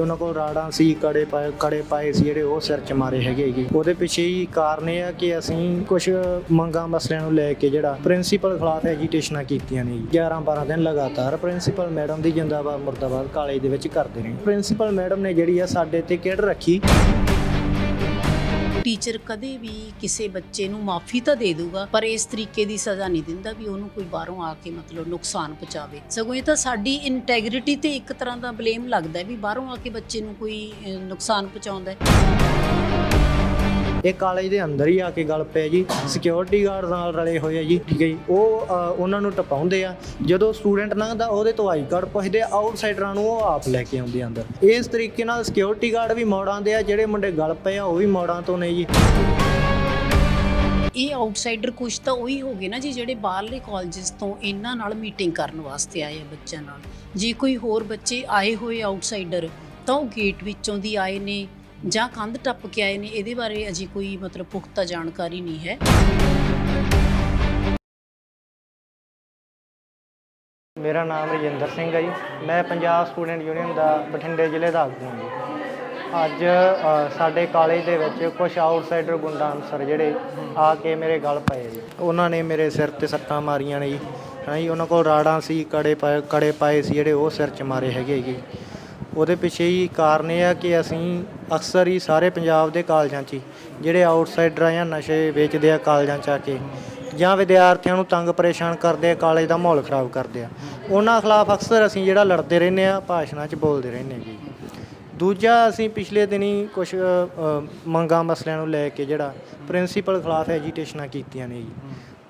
ਉਹਨਾਂ ਕੋਲ ਰਾੜਾਂ ਸੀ, ਕੜੇ ਪਾਏ ਕੜੇ ਪਾਏ ਸੀ ਜਿਹੜੇ ਉਹ ਸਿਰ 'ਚ ਮਾਰੇ ਹੈਗੇ ਜੀ ਉਹਦੇ ਪਿੱਛੇ ਹੀ ਕਾਰਨ ਇਹ ਆ ਕਿ ਅਸੀਂ ਕੁਝ ਮੰਗਾਂ ਮਸਲਿਆਂ ਨੂੰ ਲੈ ਕੇ ਜਿਹੜਾ ਪ੍ਰਿੰਸੀਪਲ ਖਿਲਾਫ ਐਜੀਟੇਸ਼ਨਾਂ ਕੀਤੀਆਂ ਨੇ ਜੀ। 11 12 ਦਿਨ ਲਗਾਤਾਰ ਪ੍ਰਿੰਸੀਪਲ ਮੈਡਮ ਦੀ ਜਿੰਦਾਬਾਦ, ਮੁਰਦਾਬਾਦ ਕਾਲਜ ਦੇ ਵਿੱਚ ਕਰਦੇ ਨੇ। ਪ੍ਰਿੰਸੀਪਲ ਮੈਡਮ ਨੇ ਜਿਹੜੀ ਆ ਸਾਡੇ ਤੇ ਕਿਹੜ ਰੱਖੀ। ਟੀਚਰ ਕਦੇ ਵੀ ਕਿਸੇ ਬੱਚੇ ਨੂੰ ਮਾਫੀ ਤਾਂ ਦੇ ਦੂਗਾ ਪਰ ਇਸ ਤਰੀਕੇ ਦੀ ਸਜ਼ਾ ਨਹੀਂ ਦਿੰਦਾ ਵੀ ਉਹਨੂੰ ਕੋਈ ਬਾਹਰੋਂ ਆ ਕੇ ਮਤਲਬ ਨੁਕਸਾਨ ਪਹੁੰਚਾਵੇ। ਸਗੋਂ ਇਹ ਤਾਂ ਸਾਡੀ ਇੰਟੈਗ੍ਰਿਟੀ ਤੇ ਇੱਕ ਤਰ੍ਹਾਂ ਦਾ ਬਲੇਮ ਲੱਗਦਾ ਵੀ ਬਾਹਰੋਂ ਆ ਕੇ ਬੱਚੇ ਨੂੰ ਕੋਈ ਨੁਕਸਾਨ ਪਹੁੰਚਾਉਂਦਾ ਹੈ। ਇਹ ਕਾਲਜ ਦੇ ਅੰਦਰ ਹੀ ਆ ਕੇ ਗੱਲ ਪਿਆ ਜੀ ਸਿਕਿਉਰਿਟੀ ਗਾਰਡ ਨਾਲ ਰਲੇ ਹੋਏ ਆ ਜੀ, ਠੀਕ ਹੈ ਜੀ। ਉਹ ਉਹਨਾਂ ਨੂੰ ਟਪਾਉਂਦੇ ਆ। ਜਦੋਂ ਸਟੂਡੈਂਟ ਲੰਘਦਾ ਉਹਦੇ ਤੋਂ ਆਈ ਕਾਰਡ ਪੁੱਛਦੇ ਆਊਟਸਾਈਡਰਾਂ ਨੂੰ ਉਹ ਆਪ ਲੈ ਕੇ ਆਉਂਦੇ ਆ ਅੰਦਰ। ਇਸ ਤਰੀਕੇ ਨਾਲ ਸਿਕਿਉਰਿਟੀ ਗਾਰਡ ਵੀ ਮੋੜਾਂ ਦੇ ਆ, ਜਿਹੜੇ ਮੁੰਡੇ ਗੱਲ ਪਏ ਆ, ਉਹ ਵੀ ਮੋੜਾਂ ਤੋਂ ਨੇ ਜੀ। ਇਹ ਆਊਟਸਾਈਡਰ ਕੁਝ ਤਾਂ ਉਹੀ ਹੋ ਗਏ ਨਾ ਜੀ, ਜਿਹੜੇ ਬਾਹਰਲੇ ਕਾਲਜਸ ਤੋਂ ਇਹਨਾਂ ਨਾਲ ਮੀਟਿੰਗ ਕਰਨ ਵਾਸਤੇ ਆਏ ਆ ਬੱਚਿਆਂ ਨਾਲ। ਜੇ ਕੋਈ ਹੋਰ ਬੱਚੇ ਆਏ ਹੋਏ ਆਊਟਸਾਈਡਰ ਤਾਂ ਉਹ ਗੇਟ ਵਿੱਚੋਂ ਦੀ ਆਏ ਨੇ ਜਾਂ ਕੰਧ ਟੱਪ ਕੇ ਆਏ ਨੇ, ਇਹਦੇ ਬਾਰੇ ਅਜੇ ਕੋਈ ਮਤਲਬ ਪੁਖਤਾ ਜਾਣਕਾਰੀ ਨਹੀਂ ਹੈ। ਮੇਰਾ ਨਾਮ ਰਜਿੰਦਰ ਸਿੰਘ ਹੈ ਜੀ। ਮੈਂ ਪੰਜਾਬ ਸਟੂਡੈਂਟ ਯੂਨੀਅਨ ਦਾ ਬਠਿੰਡੇ ਜ਼ਿਲ੍ਹੇ ਦਾ ਆਗੂ ਹਾਂ ਜੀ। ਅੱਜ ਸਾਡੇ ਕਾਲਜ ਦੇ ਵਿੱਚ ਕੁਝ ਆਊਟਸਾਈਡਰ ਗੁੰਡਾ ਅਨਸਰ ਜਿਹੜੇ ਆ ਕੇ ਮੇਰੇ ਗਲ ਪਏ ਜੀ। ਉਹਨਾਂ ਨੇ ਮੇਰੇ ਸਿਰ ਤੇ ਸੱਟਾਂ ਮਾਰੀਆਂ ਨੇ ਜੀ। ਹਾਂ ਜੀ, ਉਹਨਾਂ ਕੋਲ ਰਾੜਾਂ ਸੀ, ਕੜੇ ਪਾਏ ਕੜੇ ਪਾਏ ਸੀ ਜਿਹੜੇ ਉਹ ਸਿਰ 'ਚ ਮਾਰੇ ਹੈਗੇ ਜੀ। ਉਹਦੇ ਪਿੱਛੇ ਹੀ ਕਾਰਨ ਇਹ ਆ ਕਿ ਅਸੀਂ ਅਕਸਰ ਹੀ ਸਾਰੇ ਪੰਜਾਬ ਦੇ ਕਾਲਜਾਂ 'ਚ ਹੀ ਜਿਹੜੇ ਆਊਟਸਾਈਡਰ ਆ ਜਾਂ ਨਸ਼ੇ ਵੇਚਦੇ ਆ ਕਾਲਜਾਂ 'ਚ ਆ ਕੇ ਜਾਂ ਵਿਦਿਆਰਥੀਆਂ ਨੂੰ ਤੰਗ ਪਰੇਸ਼ਾਨ ਕਰਦੇ ਆ, ਕਾਲਜ ਦਾ ਮਾਹੌਲ ਖਰਾਬ ਕਰਦੇ ਆ, ਉਹਨਾਂ ਖਿਲਾਫ ਅਕਸਰ ਅਸੀਂ ਜਿਹੜਾ ਲੜਦੇ ਰਹਿੰਦੇ ਆ, ਭਾਸ਼ਣਾਂ 'ਚ ਬੋਲਦੇ ਰਹਿੰਦੇ ਜੀ। ਦੂਜਾ ਅਸੀਂ ਪਿਛਲੇ ਦਿਨੀ ਕੁਝ ਮੰਗਾਂ ਮਸਲਿਆਂ ਨੂੰ ਲੈ ਕੇ ਜਿਹੜਾ ਪ੍ਰਿੰਸੀਪਲ ਖਿਲਾਫ ਐਜੀਟੇਸ਼ਨਾਂ ਕੀਤੀਆਂ ਨੇ ਜੀ।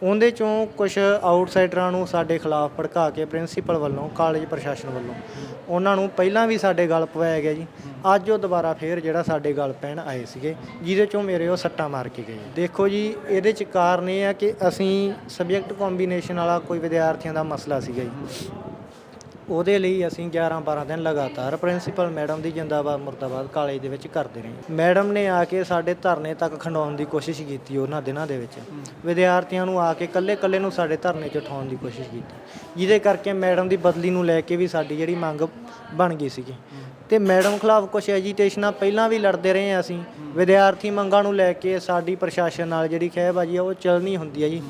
ਉਹਦੇ ਚੋਂ ਕੁਝ ਆਊਟਸਾਈਡਰਾਂ ਨੂੰ ਸਾਡੇ ਖਿਲਾਫ ਭੜਕਾ ਕੇ ਪ੍ਰਿੰਸੀਪਲ ਵੱਲੋਂ ਕਾਲਜ ਪ੍ਰਸ਼ਾਸਨ ਵੱਲੋਂ, ਉਹਨਾਂ ਨੂੰ ਪਹਿਲਾਂ ਵੀ ਸਾਡੇ ਗਲ ਪਵਾਇਆ ਗਿਆ ਜੀ। ਅੱਜ ਉਹ ਦੁਬਾਰਾ ਫੇਰ ਜਿਹੜਾ ਸਾਡੇ ਗਲ ਪੈਣ ਆਏ ਸੀਗੇ, ਜਿਹਦੇ ਚੋਂ ਮੇਰੇ ਉਹ ਸੱਟਾਂ ਮਾਰ ਕੇ ਗਏ। ਦੇਖੋ ਜੀ, ਇਹਦੇ ਚ ਕਾਰਨ ਇਹ ਆ ਕਿ ਅਸੀਂ ਸਬਜੈਕਟ ਕੰਬੀਨੇਸ਼ਨ ਵਾਲਾ ਕੋਈ ਵਿਦਿਆਰਥੀਆਂ ਦਾ ਮਸਲਾ ਸੀਗਾ ਜੀ। ਉਹਦੇ ਲਈ ਅਸੀਂ 11 12 ਦਿਨ ਲਗਾਤਾਰ ਪ੍ਰਿੰਸੀਪਲ ਮੈਡਮ ਦੀ ਜਿੰਦਾਬਾਦ, ਮੁਰਦਾਬਾਦ ਕਾਲਜ ਦੇ ਵਿੱਚ ਕਰਦੇ ਰਹੇ। ਮੈਡਮ ਨੇ ਆ ਕੇ ਸਾਡੇ ਧਰਨੇ ਤੱਕ ਖੰਡਾਉਣ ਦੀ ਕੋਸ਼ਿਸ਼ ਕੀਤੀ ਉਹਨਾਂ ਦਿਨਾਂ ਦੇ ਵਿੱਚ। ਵਿਦਿਆਰਥੀਆਂ ਨੂੰ ਆ ਕੇ ਕੱਲੇ ਕੱਲੇ ਨੂੰ ਸਾਡੇ ਧਰਨੇ 'ਚ ਉਠਾਉਣ ਦੀ ਕੋਸ਼ਿਸ਼ ਕੀਤੀ। ਜਿਹਦੇ ਕਰਕੇ ਮੈਡਮ ਦੀ ਬਦਲੀ ਨੂੰ ਲੈ ਕੇ ਵੀ ਸਾਡੀ ਜਿਹੜੀ ਮੰਗ ਬਣ ਗਈ ਸੀਗੀ। ਤੇ ਮੈਡਮ ਖਿਲਾਫ ਕੁਝ ਐਜੀਟੇਸ਼ਨਾਂ ਪਹਿਲਾਂ ਵੀ ਲੜਦੇ ਰਹੇ ਹਾਂ ਅਸੀਂ। ਵਿਦਿਆਰਥੀ ਮੰਗਾਂ ਨੂੰ ਲੈ ਕੇ ਸਾਡੀ ਪ੍ਰਸ਼ਾਸਨ ਨਾਲ ਜਿਹੜੀ ਖਹਿਬਾਜੀ ਆ, ਉਹ ਚੱਲਣੀ ਹੁੰਦੀ ਹੈ ਜੀ।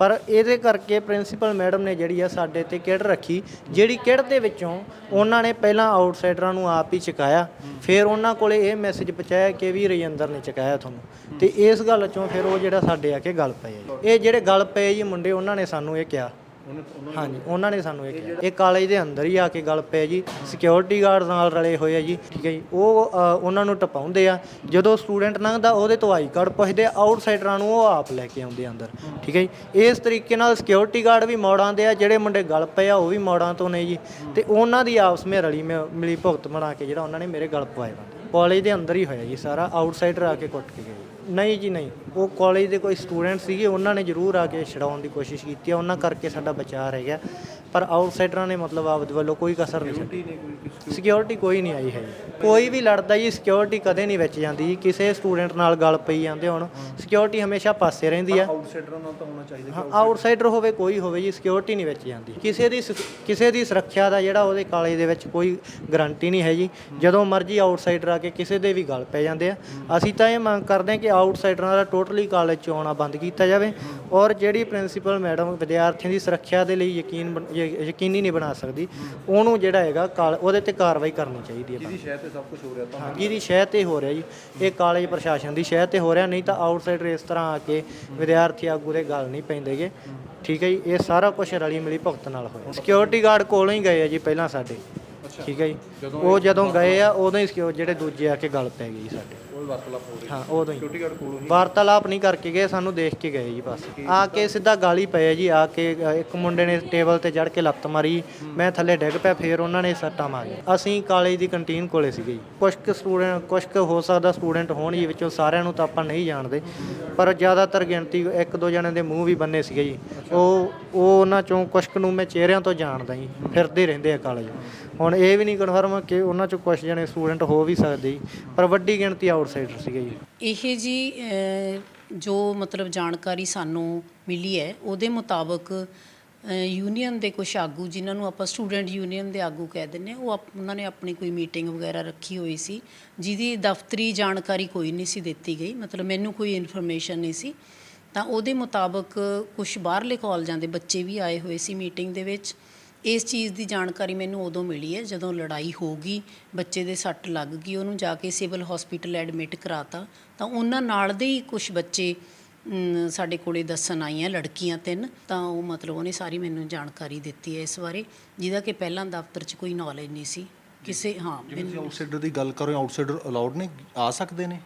ਪਰ ਇਹਦੇ ਕਰਕੇ ਪ੍ਰਿੰਸੀਪਲ ਮੈਡਮ ਨੇ ਜਿਹੜੀ ਆ ਸਾਡੇ ਤੇ ਕਿਹੜ ਰੱਖੀ, ਜਿਹੜੀ ਕਿਹੜ ਦੇ ਵਿੱਚੋਂ ਉਹਨਾਂ ਨੇ ਪਹਿਲਾਂ ਆਊਟਸਾਈਡਰਾਂ ਨੂੰ ਆਪ ਹੀ ਚੁਕਾਇਆ। ਫਿਰ ਉਹਨਾਂ ਕੋਲੇ ਇਹ ਮੈਸੇਜ ਪਹੁੰਚਾਇਆ ਕਿ ਵੀ ਰਜਿੰਦਰ ਨੇ ਚੁਕਾਇਆ ਤੁਹਾਨੂੰ। ਤੇ ਇਸ ਗੱਲ ਚੋਂ ਫਿਰ ਉਹ ਜਿਹੜਾ ਸਾਡੇ ਆ ਕੇ ਗੱਲ ਪਏ ਆ ਜੀ। ਇਹ ਜਿਹੜੇ ਗੱਲ ਪਏ ਜੀ, ਮੁੰਡੇ ਉਹਨਾਂ ਨੇ ਸਾਨੂੰ ਇਹ ਕਿਹਾ। ਹਾਂਜੀ ਉਹਨਾਂ ਨੇ ਸਾਨੂੰ ਇਹ ਕਿਹਾ। ਇਹ ਕਾਲਜ ਦੇ ਅੰਦਰ ਹੀ ਆ ਕੇ ਗੱਲ ਪਏ ਜੀ। ਸਿਕਿਉਰਿਟੀ ਗਾਰਡ ਨਾਲ ਰਲੇ ਹੋਏ ਆ ਜੀ ਠੀਕ ਹੈ ਜੀ। ਉਹ ਅ, ਉਹਨਾਂ ਨੂੰ ਟਪਾਉਂਦੇ ਆ। ਜਦੋਂ ਸਟੂਡੈਂਟ ਲੰਘਦਾ ਉਹਦੇ ਤੋਂ ਆਈ ਕਾਰਡ ਪੁੱਛਦੇ ਆ ਆਊਟਸਾਈਡਰਾਂ ਨੂੰ ਉਹ ਆਪ ਲੈ ਕੇ ਆਉਂਦੇ ਆ ਅੰਦਰ ਠੀਕ ਹੈ ਜੀ। ਇਸ ਤਰੀਕੇ ਨਾਲ ਸਿਕਿਉਰਿਟੀ ਗਾਰਡ ਵੀ ਮੋੜਾਂ ਦੇ ਆ ਜਿਹੜੇ ਮੁੰਡੇ ਗੱਲ ਪਏ ਆ ਉਹ ਵੀ ਮੋੜਾਂ ਤੋਂ ਨੇ ਜੀ। ਤੇ ਉਹਨਾਂ ਦੀ ਆਪਸ ਵਿੱਚ ਰਲੀ ਮਿ- ਮਿਲੀ ਭੁਗਤ ਬਣਾ ਕੇ ਜਿਹੜਾ ਉਹਨਾਂ ਨੇ ਮੇਰੇ ਗਲ ਪਵਾਏ ਬੰਦੇ। ਕਾਲਜ ਦੇ ਅੰਦਰ ਹੀ ਹੋਇਆ ਜੀ ਸਾਰਾ ਆਊਟਸਾਈਡਰ ਆ ਕੇ ਕੁੱਟ ਕੇ ਗਏ ਨਹੀਂ ਜੀ, ਨਹੀਂ। ਉਹ ਕਾਲਜ ਦੇ ਕੋਈ ਸਟੂਡੈਂਟ ਸੀਗੇ, ਉਹਨਾਂ ਨੇ ਜ਼ਰੂਰ ਆ ਕੇ ਛਡਾਉਣ ਦੀ ਕੋਸ਼ਿਸ਼ ਕੀਤੀ ਹੈ ਉਹਨਾਂ ਕਰਕੇ ਸਾਡਾ ਬਚਾਅ ਰਹਿ ਗਿਆ। ਪਰ ਆਊਟਸਾਈਡਰਾਂ ਨੇ ਮਤਲਬ ਆਪਦੇ ਵੱਲੋਂ ਕੋਈ ਕਸਰ ਨਹੀਂ ਛੱਡੀ। ਸਿਕਿਉਰਿਟੀ ਕੋਈ ਨਹੀਂ ਆਈ ਹੈ ਕੋਈ ਵੀ ਲੜਦਾ ਜੀ ਸਿਕਿਉਰਿਟੀ ਕਦੇ ਨਹੀਂ ਵਿੱਚ ਜਾਂਦੀ ਕਿਸੇ ਸਟੂਡੈਂਟ ਨਾਲ ਗੱਲ ਪਈ ਜਾਂਦੇ ਹੁਣ ਸਿਕਿਉਰਿਟੀ ਹਮੇਸ਼ਾ ਪਾਸੇ ਰਹਿੰਦੀ ਆ। ਆਊਟਸਾਈਡਰਾਂ ਨਾਲ ਤਾਂ ਹੋਣਾ ਚਾਹੀਦਾ ਹਾਂ ਆਊਟਸਾਈਡਰ ਹੋਵੇ ਕੋਈ ਹੋਵੇ ਜੀ ਸਿਕਿਉਰਿਟੀ ਨਹੀਂ ਵਿੱਚ ਜਾਂਦੀ। ਕਿਸੇ ਦੀ ਕਿਸੇ ਦੀ ਸੁਰੱਖਿਆ ਦਾ ਜਿਹੜਾ ਉਹਦੇ ਕਾਲਜ ਦੇ ਵਿੱਚ ਕੋਈ ਗਾਰੰਟੀ ਨਹੀਂ ਹੈ ਜੀ ਜਦੋਂ ਮਰਜ਼ੀ ਆਊਟਸਾਈਡਰ ਆ ਕੇ ਕਿਸੇ ਦੇ ਵੀ ਗੱਲ ਪੈ ਜਾਂਦੇ ਆ। ਅਸੀਂ ਤਾਂ ਇਹ ਮੰਗ ਕਰਦੇ ਹਾਂ ਕਿ ਆਊਟਸਾਈਡਰਾਂ ਦਾ ਟੋਟਲੀ ਕਾਲਜ ਚ ਆਉਣਾ ਬੰਦ ਕੀਤਾ ਜਾਵੇ। ਔਰ ਜਿਹੜੀ ਪ੍ਰਿੰਸੀਪਲ ਮੈਡਮ ਵਿਦਿਆਰਥੀਆਂ ਦੀ ਸੁਰੱਖਿਆ ਦੇ ਲਈ ਯਕੀਨ ਯ- ਯਕੀਨੀ ਨਹੀਂ ਬਣਾ ਸਕਦੀ। ਉਹਨੂੰ ਜਿਹੜਾ ਹੈਗਾ ਕਾਲ- ਉਹਦੇ ਤੇ ਕਾਰਵਾਈ ਕਰਨੀ ਚਾਹੀਦੀ ਹੈ ਜਿਹਦੀ ਸ਼ਹਿਰ ਤੇ ਸਭ ਕੁਝ ਹੋ ਰਿਹਾ ਤਾਂ? ਜਿਹਦੀ ਸ਼ਹਿ ਤੇ ਹੋ ਰਿਹਾ ਜੀ? ਇਹ ਕਾਲਜ ਪ੍ਰਸ਼ਾਸਨ ਦੀ ਸ਼ਹਿ ਤੇ ਹੋ ਰਿਹਾ ਨਹੀਂ ਤਾਂ ਆਊਟਸਾਈਡਰ ਇਸ ਤਰ੍ਹਾਂ ਆ ਕੇ ਵਿਦਿਆਰਥੀ ਆਗੂ ਦੇ ਗੱਲ ਨਹੀਂ ਪੈਂਦੇਗੇ ਠੀਕ ਹੈ ਜੀ? ਇਹ ਸਾਰਾ ਕੁਝ ਰਲੀ ਮਿਲੀ ਭੁਗਤ ਨਾਲ ਹੋਇਆ। ਸਿਕਿਉਰਿਟੀ ਗਾਰਡ ਕੋਲੋਂ ਹੀ ਗਏ ਆ ਜੀ ਪਹਿਲਾਂ ਸਾਡੇ। ਠੀਕ ਹੈ ਜੀ? ਉਹ ਜਦੋਂ ਗਏ ਆ ਉਦੋਂ ਹੀ ਸਿਕਿਉ- ਜਿਹੜੇ ਦੂਜੇ ਆ ਕੇ ਗੱਲ ਪੈ ਗਈ ਸਾਡੇ। ਵਾਰਤਾਲਾਪ ਹੋ ਰਹੀ ਹਾਂ ਉਦੋਂ ਹੀ। ਸਿਕਿਉਰਿਟੀ ਗਾਰਡ ਕੋਲੋਂ ਹੀ। ਵਾਰਤਾਲਾਪ ਨਹੀਂ ਕਰਕੇ ਗਏ ਸਾਨੂੰ ਦੇਖ ਕੇ ਗਏ ਜੀ ਬਸ। ਆ ਕੇ ਸਿੱਧਾ ਗਾਲੀ ਪਏ ਜੀ ਆ ਕੇ ਅ, ਇੱਕ ਮੁੰਡੇ ਨੇ ਟੇਬਲ ਤੇ ਚੜ ਕੇ ਲੱਤ ਮਾਰੀ। ਮੈਂ ਥੱਲੇ ਡਿੱਗ ਪਿਆ ਫੇਰ ਉਹਨਾਂ ਨੇ ਸੱਟਾਂ ਮਾਰੀਆਂ। ਅਸੀਂ ਕਾਲਜ ਦੀ ਕੰਟੀਨ ਕੋਲੇ ਸੀਗੇ ਜੀ। ਕੁਝ ਕੁ ਸਟੂਡੈਂਟ ਕੁਝ ਕੁ ਹੋ ਸਕਦਾ ਸਟੂਡੈਂਟ ਹੋਣ ਜੀ ਵਿੱਚੋਂ ਸਾਰਿਆਂ ਨੂੰ ਤਾਂ ਆਪਾਂ ਨਹੀਂ ਜਾਣਦੇ। ਪਰ ਜ਼ਿਆਦਾਤਰ ਗਿਣਤੀ ਇੱਕ ਦੋ ਜਣਿਆਂ ਦੇ ਮੂੰਹ ਵੀ ਬੰਨੇ ਸੀਗੇ ਜੀ। ਉਹ ਉਹ ਉਹਨਾਂ ਚੋਂ ਕੁਝ ਕੁ ਨੂੰ ਮੈਂ ਚਿਹਰਿਆਂ ਤੋਂ ਜਾਣਦਾ ਜੀ ਫਿਰਦੇ ਰਹਿੰਦੇ ਆ ਕਾਲਜ। ਹੁਣ ਇਹ ਵੀ ਨਹੀਂ ਕਨਫਰਮ ਕਿ ਉਹਨਾਂ ਚੋਂ ਕੁਝ ਜਣੇ ਸਟੂਡੈਂਟ ਹੋ ਵੀ ਸਕਦੇ ਜੀ। ਪਰ ਵੱਡੀ ਗਿਣਤੀ ਆਊਟਸਾਈਡਰ ਸੀਗੇ ਜੀ। ਇਹ ਜੀ ਜੋ ਮਤਲਬ ਜਾਣਕਾਰੀ ਸਾਨੂੰ ਮਿਲੀ ਹੈ ਉਹਦੇ ਮੁਤਾਬਕ ਯੂਨੀਅਨ ਦੇ ਕੁਝ ਆਗੂ ਜਿਨ੍ਹਾਂ ਨੂੰ ਆਪਾਂ ਸਟੂਡੈਂਟ ਯੂਨੀਅਨ ਦੇ ਆਗੂ ਕਹਿ ਦਿੰਦੇ ਹਾਂ, ਉਹ ਆਪ- ਉਹਨਾਂ ਨੇ ਆਪਣੀ ਕੋਈ ਮੀਟਿੰਗ ਵਗੈਰਾ ਰੱਖੀ ਹੋਈ ਸੀ ਜਿਹਦੀ ਦਫ਼ਤਰੀ ਜਾਣਕਾਰੀ ਕੋਈ ਨਹੀਂ ਸੀ ਦਿੱਤੀ ਗਈ ਮਤਲਬ ਮੈਨੂੰ ਕੋਈ ਇਨਫੋਰਮੇਸ਼ਨ ਨਹੀਂ ਸੀ। ਤਾਂ ਉਹਦੇ ਮੁਤਾਬਕ ਕੁਝ ਬਾਹਰਲੇ ਕਾਲਜਾਂ ਦੇ ਬੱਚੇ ਵੀ ਆਏ ਹੋਏ ਸੀ ਮੀਟਿੰਗ ਦੇ ਵਿੱਚ। ਇਸ ਚੀਜ਼ ਦੀ ਜਾਣਕਾਰੀ ਮੈਨੂੰ ਉਦੋਂ ਮਿਲੀ ਹੈ ਜਦੋਂ ਲੜਾਈ ਹੋ ਗਈ ਬੱਚੇ ਦੇ ਸੱਟ ਲੱਗ ਗਈ ਉਹਨੂੰ ਜਾ ਕੇ ਸਿਵਲ ਹਸਪੀਟਲ ਐਡਮਿਟ ਕਰਾਤਾ। ਤਾਂ ਉਹਨਾਂ ਨਾਲ ਦੇ ਹੀ ਕੁਝ ਬੱਚੇ ਸਾਡੇ ਕੋਲੇ ਦੱਸਣ ਆਈਆਂ ਲੜਕੀਆਂ ਤਿੰਨ। ਤਾਂ ਉਹ ਮਤਲਬ ਉਹਨੇ ਸਾਰੀ ਮੈਨੂੰ ਜਾਣਕਾਰੀ ਦਿੱਤੀ ਹੈ ਇਸ ਬਾਰੇ ਜਿਹਦਾ ਕਿ ਪਹਿਲਾਂ ਦਫ਼ਤਰ 'ਚ ਕੋਈ ਨੌਲੇਜ ਨਹੀਂ ਸੀ। ਕਿਸੇ ਹਾਂ ਜਿਵੇਂ ਆਊਟਸਾਈਡਰ ਦੀ ਗੱਲ ਕਰੋ ਆਊਟਸਾਈਡਰ ਅਲਾਉਡ ਨੇ ਆ ਸਕਦੇ ਨੇ?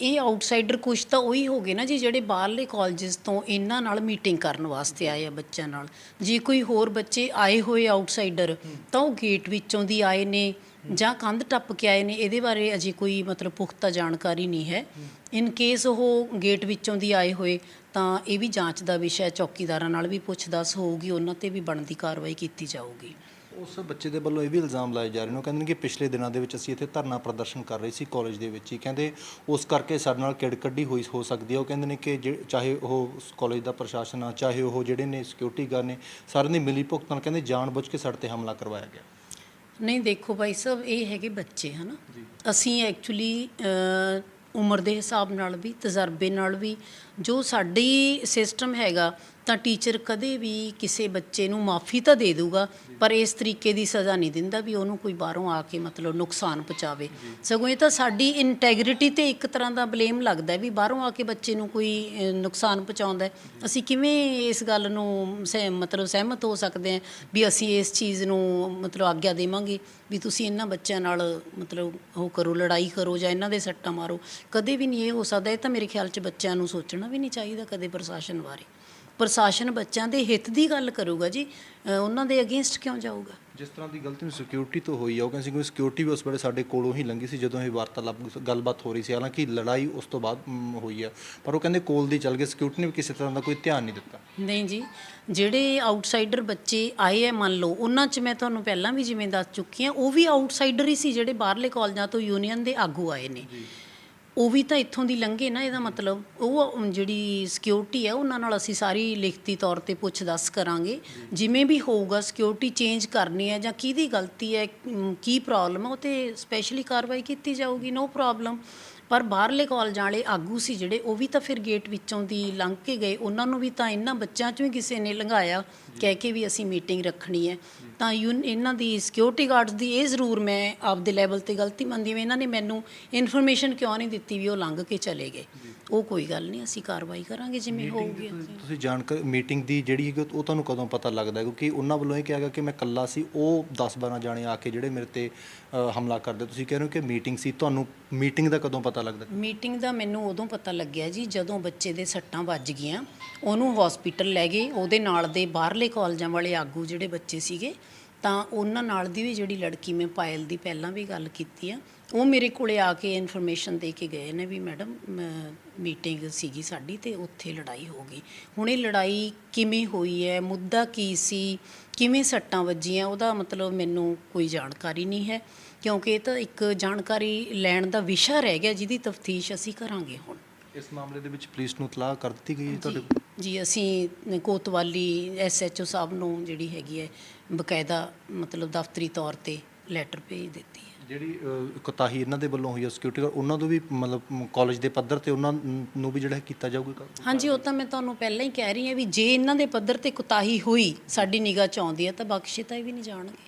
ਇਹ ਆਊਟਸਾਈਡਰ ਕੁਝ ਤਾਂ ਉਹੀ ਹੋ ਗਏ ਨਾ ਜੀ ਜਿਹੜੇ ਬਾਹਰਲੇ ਕਾਲਜਸ ਤੋਂ ਇਹਨਾਂ ਨਾਲ ਮੀਟਿੰਗ ਕਰਨ ਵਾਸਤੇ ਆਏ ਆ ਬੱਚਿਆਂ ਨਾਲ। ਜੇ ਕੋਈ ਹੋਰ ਬੱਚੇ ਆਏ ਹੋਏ ਆਊਟਸਾਈਡਰ ਤਾਂ ਉਹ ਗੇਟ ਵਿੱਚੋਂ ਦੀ ਆਏ ਨੇ ਜਾਂ ਕੰਧ ਟੱਪ ਕੇ ਆਏ ਨੇ, ਇਹਦੇ ਬਾਰੇ ਅਜੇ ਕੋਈ ਮਤਲਬ ਪੁਖਤਾ ਜਾਣਕਾਰੀ ਨਹੀਂ ਹੈ। ਇਨ ਕੇਸ ਉਹ ਗੇਟ ਵਿੱਚੋਂ ਦੀ ਆਏ ਹੋਏ, ਤਾਂ ਇਹ ਵੀ ਜਾਂਚ ਦਾ ਵਿਸ਼ਾ ਚੌਕੀਦਾਰਾਂ ਨਾਲ ਵੀ ਪੁੱਛਦਾਸ ਹੋਊਗੀ, ਉਹਨਾਂ ਤੇ ਵੀ ਬਣਦੀ ਕਾਰਵਾਈ ਕੀਤੀ ਜਾਊਗੀ। ਉਸ ਬੱਚੇ ਦੇ ਵੱਲੋਂ ਇਹ ਵੀ ਇਲਜ਼ਾਮ ਲਾਏ ਜਾ ਰਹੇ ਨੇ। ਉਹ ਕਹਿੰਦੇ ਨੇ ਕਿ ਪਿਛਲੇ ਦਿਨਾਂ ਦੇ ਵਿੱਚ ਅਸੀਂ ਇੱਥੇ ਧਰਨਾ ਪ੍ਰਦਰਸ਼ਨ ਕਰ ਰਹੇ ਸੀ ਕਾਲਜ ਦੇ ਵਿੱਚ ਹੀ। ਕਹਿੰਦੇ ਉਸ ਕਰਕੇ ਸਾਡੇ ਨਾਲ ਕਿੜਕੱਢੀ ਹੋਈ ਹੋ ਸਕਦੀ ਹੈ। ਉਹ ਕਹਿੰਦੇ ਨੇ ਕਿ ਚਾਹੇ ਉਹ ਕਾਲਜ ਦਾ ਪ੍ਰਸ਼ਾਸਨ ਆ ਚਾਹੇ ਉਹ ਜਿਹੜੇ ਨੇ ਸਿਕਿਉਰਿਟੀ ਗਾਰਡ ਨੇ ਸਾਰਿਆਂ ਦੀ ਮਿਲੀ ਭੁਗਤ ਨਾਲ ਕਹਿੰਦੇ ਜਾਣਬੁੱਝ ਕੇ ਸਾਡੇ ਤੇ ਹਮਲਾ ਕਰਵਾਇਆ ਗਿਆ। ਨਹੀਂ ਦੇਖੋ ਭਾਈ ਸਾਹਿਬ ਇਹ ਹੈਗੇ ਬੱਚੇ ਹਨਾ? ਅਸੀਂ ਐਕਚੁਅਲੀ ਉਮਰ ਦੇ ਹਿਸਾਬ ਨਾਲ ਵੀ ਤਜਰਬੇ ਨਾਲ ਵੀ ਜੋ ਸਾਡੀ ਸਿਸਟਮ ਹੈਗਾ ਤਾਂ ਟੀਚਰ ਕਦੇ ਵੀ ਕਿਸੇ ਬੱਚੇ ਨੂੰ ਮਾਫੀ ਤਾਂ ਦੇ ਦੂਗਾ ਪਰ ਇਸ ਤਰੀਕੇ ਦੀ ਸਜ਼ਾ ਨਹੀਂ ਦਿੰਦਾ ਵੀ ਉਹਨੂੰ ਕੋਈ ਬਾਹਰੋਂ ਆ ਕੇ ਮਤਲਬ ਨੁਕਸਾਨ ਪਹੁੰਚਾਵੇ। ਸਗੋਂ ਇਹ ਤਾਂ ਸਾਡੀ ਇੰਟੈਗ੍ਰਿਟੀ ਤੇ ਇੱਕ ਤਰ੍ਹਾਂ ਦਾ ਬਲੇਮ ਲੱਗਦਾ ਵੀ ਬਾਹਰੋਂ ਆ ਕੇ ਬੱਚੇ ਨੂੰ ਕੋਈ ਨੁਕਸਾਨ ਪਹੁੰਚਾਉਂਦਾ। ਅਸੀਂ ਕਿਵੇਂ ਇਸ ਗੱਲ ਨੂੰ ਸਹਿ ਮਤਲਬ ਸਹਿਮਤ ਹੋ ਸਕਦੇ ਹਾਂ ਵੀ ਅਸੀਂ ਇਸ ਚੀਜ਼ ਨੂੰ ਮਤਲਬ ਆਗਿਆ ਦੇਵਾਂਗੇ ਵੀ ਤੁਸੀਂ ਇਹਨਾਂ ਬੱਚਿਆਂ ਨਾਲ ਮਤਲਬ ਉਹ ਕਰੋ ਲੜਾਈ ਕਰੋ ਜਾਂ ਇਹਨਾਂ ਦੇ ਸੱਟਾਂ ਮਾਰੋ। ਕਦੇ ਵੀ ਨਹੀਂ ਇਹ ਹੋ ਸਕਦਾ ਇਹ ਤਾਂ ਮੇਰੇ ਖਿਆਲ 'ਚ ਬੱਚਿਆਂ ਨੂੰ ਸੋਚਣਾ ਵੀ ਨਹੀਂ ਚਾਹੀਦਾ ਕਦੇ ਪ੍ਰਸ਼ਾਸਨ ਬਾਰੇ। ਪ੍ਰਸ਼ਾਸਨ ਬੱਚਿਆਂ ਦੇ ਹਿੱਤ ਦੀ ਗੱਲ ਕਰੂਗਾ ਜੀ ਉਹਨਾਂ ਦੇ ਅਗੇਂਸਟ ਕਿਉਂ ਜਾਊਗਾ? ਜਿਸ ਤਰ੍ਹਾਂ ਦੀ ਗਲਤੀ ਨੂੰ ਸਿਕਿਉਰਿਟੀ ਤੋਂ ਹੋਈ ਆ ਉਹ ਕਹਿੰਦੇ ਸੀ ਕਿ ਸਿਕਿਉਰਿਟੀ ਵੀ ਉਸ ਵੇਲੇ ਸਾਡੇ ਕੋਲੋਂ ਹੀ ਲੰਘੀ ਸੀ ਜਦੋਂ ਇਹ ਵਾਰਤਾਲਾਪ ਗੱਲਬਾਤ ਹੋ ਰਹੀ ਸੀ। ਹਾਲਾਂਕਿ ਲੜਾਈ ਉਸ ਤੋਂ ਬਾਅਦ ਹੋਈ ਆ। ਪਰ ਉਹ ਕਹਿੰਦੇ ਕੋਲ ਦੀ ਚੱਲ ਗਏ ਸਿਕਿਉਰਿਟੀ ਨੇ ਵੀ ਕਿਸੇ ਤਰ੍ਹਾਂ ਦਾ ਕੋਈ ਧਿਆਨ ਨਹੀਂ ਦਿੱਤਾ। ਨਹੀਂ ਜੀ ਜਿਹੜੇ ਆਊਟਸਾਈਡਰ ਬੱਚੇ ਆਏ ਐ ਮੰਨ ਲਓ ਉਹਨਾਂ 'ਚ ਮੈਂ ਤੁਹਾਨੂੰ ਪਹਿਲਾਂ ਵੀ ਜਿਵੇਂ ਦੱਸ ਚੁੱਕੀ ਹਾਂ ਉਹ ਵੀ ਆਊਟਸਾਈਡਰ ਹੀ ਸੀ ਜਿਹੜੇ ਬਾਹਰਲੇ ਕਾਲਜਾਂ ਤੋਂ ਯੂਨੀਅਨ ਦੇ ਆਗੂ ਆਏ ਨੇ। ਉਹ ਵੀ ਤਾਂ ਇੱਥੋਂ ਦੀ ਲੰਘੇ ਨਾ ਇਹਦਾ ਮਤਲਬ। ਉਹ ਜਿਹੜੀ ਸਿਕਿਉਰਿਟੀ ਹੈ ਉਹਨਾਂ ਨਾਲ ਅਸੀਂ ਸਾਰੀ ਲਿਖਤੀ ਤੌਰ ਤੇ ਪੁੱਛ ਦੱਸ ਕਰਾਂਗੇ। ਜਿਵੇਂ ਵੀ ਹੋਊਗਾ ਸਿਕਿਉਰਿਟੀ ਚੇਂਜ ਕਰਨੀ ਹੈ ਜਾਂ ਕਿਹਦੀ ਗਲਤੀ ਹੈ ਕੀ ਪ੍ਰੋਬਲਮ ਹੈ ਉਹ ਤੇ ਸਪੈਸ਼ਲੀ ਕਾਰਵਾਈ ਕੀਤੀ ਜਾਊਗੀ ਨੋ ਪ੍ਰੋਬਲਮ ਪਰ ਬਾਹਰਲੇ ਕਾਲਜਾਂ ਵਾਲੇ ਆਗੂ ਸੀ ਜਿਹੜੇ, ਉਹ ਵੀ ਤਾਂ ਫਿਰ ਗੇਟ ਵਿੱਚੋਂ ਦੀ ਲੰਘ ਕੇ ਗਏ। ਉਹਨਾਂ ਨੂੰ ਵੀ ਤਾਂ ਇਹਨਾਂ ਬੱਚਿਆਂ ਚੋਂ ਹੀ ਕਿਸੇ ਨੇ ਲੰਘਾਇਆ, ਕਹਿ ਕੇ ਵੀ ਅਸੀਂ ਮੀਟਿੰਗ ਰੱਖਣੀ ਹੈ। ਤਾਂ ਯੂਨ, ਇਹਨਾਂ ਦੀ ਸਿਕਿਉਰਿਟੀ ਗਾਰਡਸ ਦੀ ਇਹ ਜ਼ਰੂਰ ਮੈਂ ਆਪਦੇ ਲੈਵਲ ਤੇ ਗਲਤੀ ਮੰਨਦੀ ਹਾਂ ਇਹਨਾਂ ਨੇ ਮੈਨੂੰ ਇਨਫੋਰਮੇਸ਼ਨ ਕਿਉਂ ਨਹੀਂ ਦਿੱਤੀ ਵੀ ਉਹ ਲੰਘ ਕੇ ਚਲੇ ਗਏ। ਉਹ ਕੋਈ ਗੱਲ ਨਹੀਂ ਅਸੀਂ ਕਾਰਵਾਈ ਕਰਾਂਗੇ ਜਿਵੇਂ ਹੋਊਗੀ ਤੁਸੀਂ ਜਾਣਕਾਰੀ ਮੀਟਿੰਗ ਦੀ ਜਿਹੜੀ ਹੈਗੀ ਉਹ ਤੁਹਾਨੂੰ ਕਦੋਂ ਪਤਾ ਲੱਗਦਾ? ਕਿਉਂਕਿ ਉਹਨਾਂ ਵੱਲੋਂ ਇਹ ਕਿਹਾ ਗਿਆ ਕਿ ਮੈਂ ਇਕੱਲਾ ਸੀ ਉਹ 10-12 ਜਾਣੇ ਆ ਕੇ ਜਿਹੜੇ ਮੇਰੇ ਤੇ ਹਮਲਾ ਕਰਦੇ। ਤੁਸੀਂ ਕਹਿ ਰਹੇ ਹੋ ਕਿ ਮੀਟਿੰਗ ਸੀ ਤੁਹਾਨੂੰ ਮੀਟਿੰਗ ਦਾ ਕਦੋਂ ਪਤਾ ਲੱਗਦਾ? ਮੀਟਿੰਗ ਦਾ ਮੈਨੂੰ ਉਦੋਂ ਪਤਾ ਲੱਗਿਆ ਜੀ ਜਦੋਂ ਬੱਚੇ ਦੇ ਸੱਟਾਂ ਵੱਜ ਗਈਆਂ। ਉਹਨੂੰ ਹਸਪੀਟਲ ਲੈ ਗਏ ਉਹਦੇ ਨਾਲ ਦੇ ਬਾਹਰਲੇ ਕਾਲਜਾਂ ਵਾਲੇ ਆਗੂ ਜਿਹੜੇ ਬੱਚੇ ਸੀਗੇ ਤਾਂ ਉਹਨਾਂ ਨਾਲ ਦੀ ਵੀ ਜਿਹੜੀ ਲੜਕੀ ਮੈਂ ਪਾਇਲ ਦੀ ਪਹਿਲਾਂ ਵੀ ਗੱਲ ਕੀਤੀ ਆ, ਉਹ ਮੇਰੇ ਕੋਲੇ ਆ ਕੇ ਇਨਫੋਰਮੇਸ਼ਨ ਦੇ ਕੇ ਗਏ ਨੇ ਵੀ ਮੈਡਮ ਮੀਟਿੰਗ ਸੀਗੀ ਸਾਡੀ ਤੇ ਉੱਥੇ ਲੜਾਈ ਹੋ ਗਈ। ਹੁਣ ਇਹ ਲੜਾਈ ਕਿਵੇਂ ਹੋਈ ਹੈ, ਮੁੱਦਾ ਕੀ ਸੀ, ਕਿਵੇਂ ਸੱਟਾਂ ਵੱਜੀਆਂ, ਉਹਦਾ ਮਤਲਬ ਮੈਨੂੰ ਕੋਈ ਜਾਣਕਾਰੀ ਨਹੀਂ ਹੈ, ਕਿਉਂਕਿ ਇਹ ਤਾਂ ਇੱਕ ਜਾਣਕਾਰੀ ਲੈਣ ਦਾ ਵਿਸ਼ਾ ਰਹਿ ਗਿਆ ਜਿਹਦੀ ਤਫਤੀਸ਼ ਅਸੀਂ ਕਰਾਂਗੇ ਹੁਣ। ਇਸ ਮਾਮਲੇ ਦੇ ਵਿੱਚ ਪੁਲਿਸ ਨੂੰ ਇਤਲਾਹ ਕਰ ਦਿੱਤੀ ਗਈ ਹੈ ਤੁਹਾਡੇ ਕੋਲ? ਜੀ ਅਸੀਂ ਕੋਤਵਾਲੀ ਐਸਐਚਓ ਸਾਹਿਬ ਨੂੰ ਜਿਹੜੀ ਹੈਗੀ ਹੈ ਬਕਾਇਦਾ ਮਤਲਬ ਦਫ਼ਤਰੀ ਤੌਰ ਤੇ ਲੈਟਰ ਭੇਜ ਦਿੱਤੀ ਹੈ। ਜਿਹੜੀ ਕੁਤਾਹੀ ਇਹਨਾਂ ਦੇ ਵੱਲੋਂ ਹੋਈ ਹੈ ਸਿਕਿਉਰਿਟੀ ਗਾਰਡ ਉਹਨਾਂ ਤੋਂ ਵੀ ਮਤਲਬ ਕਾਲਜ ਦੇ ਪੱਧਰ ਤੇ ਉਹਨਾਂ ਨੂੰ ਵੀ ਜਿਹੜਾ ਕੀਤਾ ਜਾਊਗਾ ਹਾਂਜੀ ਉਹ ਤਾਂ ਮੈਂ ਤੁਹਾਨੂੰ ਪਹਿਲਾਂ ਹੀ ਕਹਿ ਰਹੀ ਹਾਂ ਵੀ ਜੇ ਇਹਨਾਂ ਦੇ ਪੱਧਰ ਤੇ ਕੁਤਾਹੀ ਹੋਈ ਸਾਡੀ ਨਿਗਾਹ ਚ ਆਉਂਦੀ ਹੈ ਤਾਂ ਬਖਸ਼ੇ ਤਾਂ ਇਹ ਵੀ ਨਹੀਂ ਜਾਣਗੇ।